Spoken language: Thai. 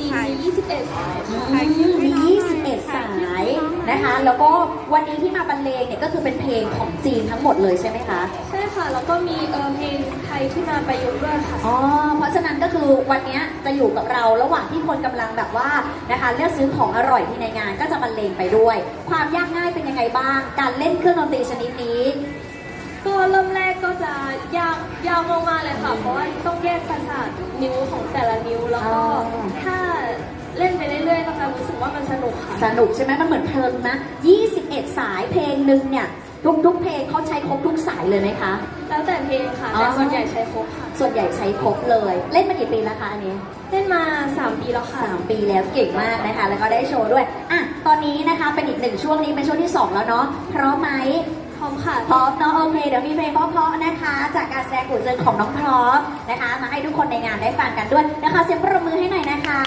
จีนมี21 สายค่ะมี 21 สายนะคะ แล้วก็วันนี้ที่มาบรรเลงเนี่ยก็คือเป็นเพลงของจีนทั้งหมดเลยใช่ไหมคะ ใช่ค่ะ แล้วก็มีเออเพลงไทยที่มาประยุกต์ด้วยค่ะ อ๋อ เพราะฉะนั้นก็คือวันนี้จะอยู่กับเราระหว่างที่คนกำลังแบบว่านะคะเลือกซื้อของอร่อยที่ในงานก็จะบรรเลงไปด้วย ความยากง่ายเป็นยังไงบ้าง การเล่นเครื่องดนตรีชนิดนี้ ก็เริ่มแรกก็จะยากยากมากๆเลยค่ะ เพราะว่าต้องแยกประสาทนิ้วของแต่ละนิ้วแล้วก็อ๋อ ถ้าเล่นไปเรื่อยๆก็จะรู้ สึกว่ามันสนุกค่ะ สนุกใช่ไหมมันเหมือนเพลินนะ21 สายเพลงหนึ่งเนี่ยทุกๆเพลงเขาใช้ครบทุกสายเลยไหมคะ แล้วแต่เพลงค่ะอ๋อ แต่ส่วนใหญ่ใช้ครบค่ะ ส่วนใหญ่ใช้ครบเลย เล่นมากี่ปีแล้วคะอันนี้ เล่นมา 3 ปีแล้วค่ะ สามปีแล้วเก่งมากนะคะ แล้วก็ได้โชว์ด้วย อะ ตอนนี้นะคะเป็นอีกหนึ่งช่วงนี้เป็นช่วงที่2แล้วเนาะพร้อมไหม พร้อมค่ะ พร้อมเนาะโอเค เดี๋ยวมีเพลงเพราะๆนะคะ จากการแสดงกุศลของน้องพร้อมนะคะ มาให้ทุกคนในงานได้ฟังกันด้วยนะคะ เสียงปรบมือให้หน่อยนะคะ